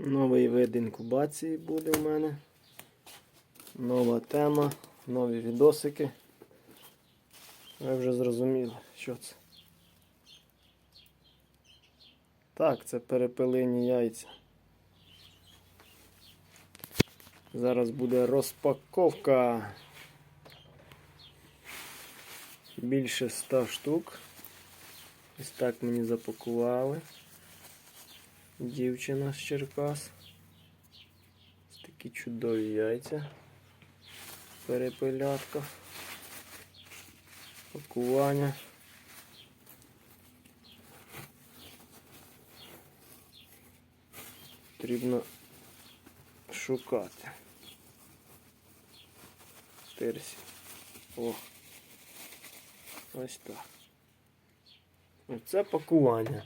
Новий вид інкубації буде в мене. Нова тема, нові відосики. Ви вже зрозуміли, що це. Так, це перепилені яйця. Зараз буде розпаковка. Більше ста штук. Ось так мені запакували. Дівчина з Черкас. Такі чудові яйця. Перепилятка. Пакування. Потрібно шукати. Терсі. О. Ось так. Оце пакування.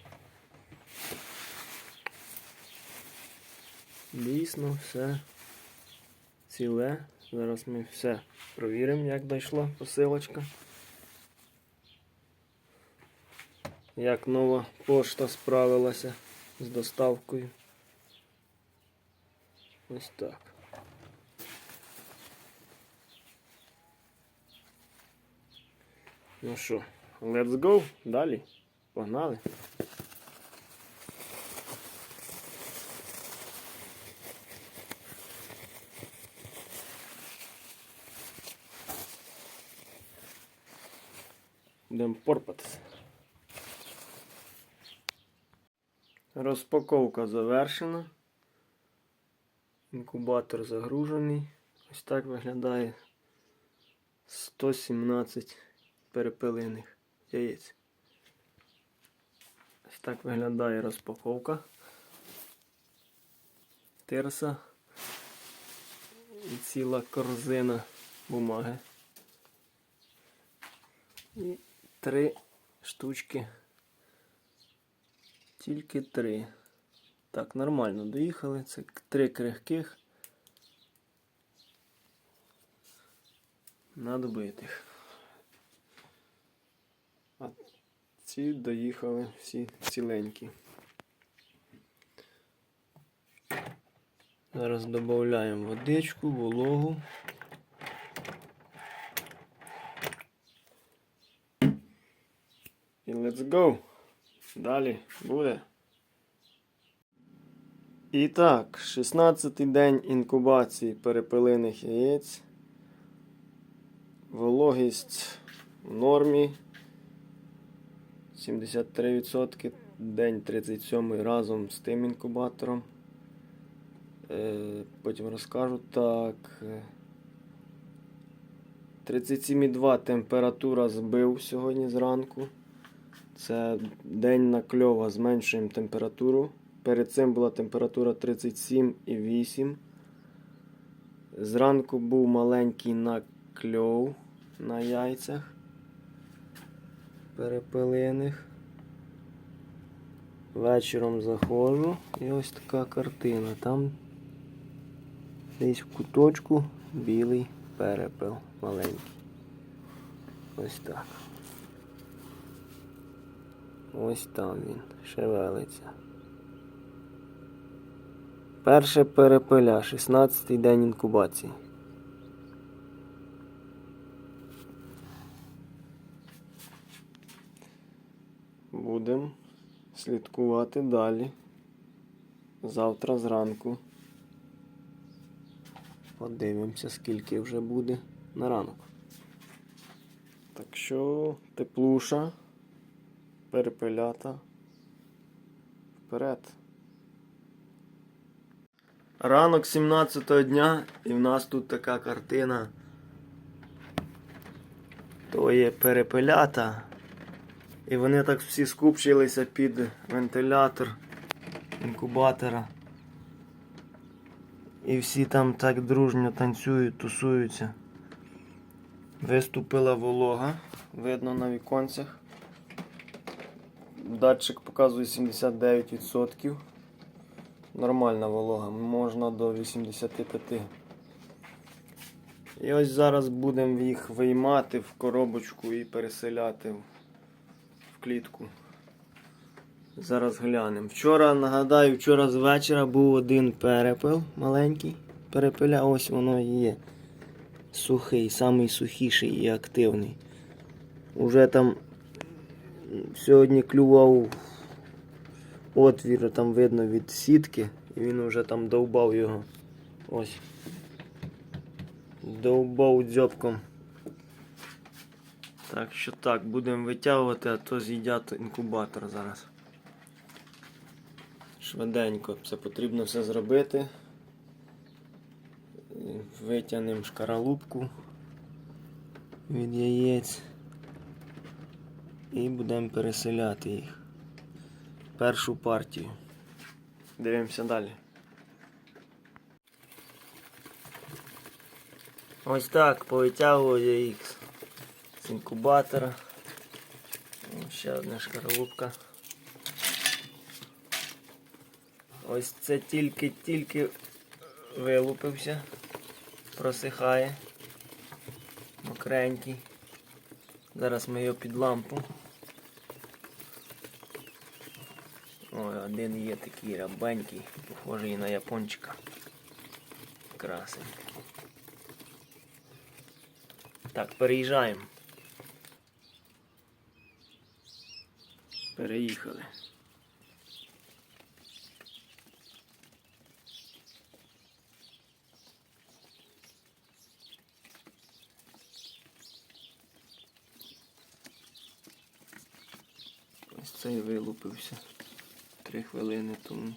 Дійсно, все ціле. Зараз ми все провіримо, як дійшла посилочка. Як нова пошта справилася з доставкою. Ось так. Ну що, let's go. Далі. Погнали. Будемо порпатися. Розпаковка завершена. Інкубатор загружений. Ось так виглядає 117 перепилених яєць. Ось так виглядає розпаковка. Терса і ціла корзина бумаги. І три штучки. Тільки три. Так, нормально доїхали. Це три крихких. Надбитих. А ці доїхали всі ціленькі. Зараз додаємо водичку, вологу. І let's go! Далі буде. І так, 16-й день інкубації перепилиних яєць. Вологість в нормі. 73%. День 37 разом з тим інкубатором. Е, потім розкажу так. е, 37,2 температура збив сьогодні зранку. Це день накльова, зменшуємо температуру. Перед цим була температура 37,8. Зранку був маленький накльов на яйцях перепилиних. Вечором заходжу і ось така картина. Там десь в куточку білий перепил маленький. Ось так. Ось там він шевелиться. Перше перепиля, 16-й день інкубації. Будемо слідкувати далі. Завтра зранку. Подивимося, скільки вже буде на ранок. Так що теплуша, перепелята. Вперед. Ранок 17 дня і в нас тут така картина. То є перепелята. І вони так всі скупчилися під вентилятор інкубатора. І всі там так дружньо танцюють, тусуються. Виступила волога, видно на віконцях. Датчик показує 79%. Нормальна волога, можна до 85%. І ось зараз будемо їх виймати в коробочку і переселяти в клітку. Зараз глянемо. Вчора, нагадаю, вчора з вечора був один перепил маленький. Перепиля, ось воно і є. Сухий, самий сухіший і активний. Уже там сьогодні клював отвір, там видно від сітки, і він вже там довбав його. Ось. Довбав дзьобком. Так що так, будемо витягувати, а то з'їдять інкубатор зараз. Швиденько це потрібно все зробити. Витягнемо шкаралупку від яєць і будемо переселяти їх. Першу партію. Дивимося далі. Ось так повитягую я їх з інкубатора. Ще одна шкаралупка. Ось це тільки-тільки вилупився, просихає. Мокренький. Зараз ми його під лампу. Ой, один є такий рабенький, похожий на япончика. Красень. Так, переїжджаємо. Переїхали. Ось цей вилупився три хвилини тому.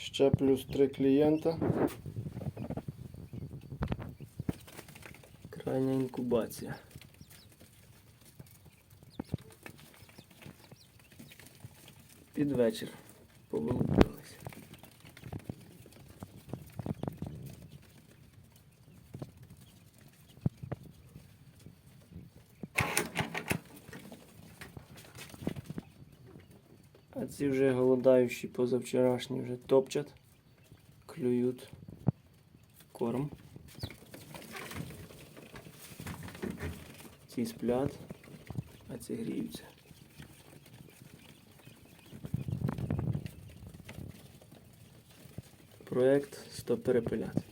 Ще плюс три клієнта. Крайня інкубація. Під вечір повилупилися. А ці вже голодаючі позавчорашні вже топчать, клюють корм. Ці сплять, а ці гріються. Проект 100 перепиляти.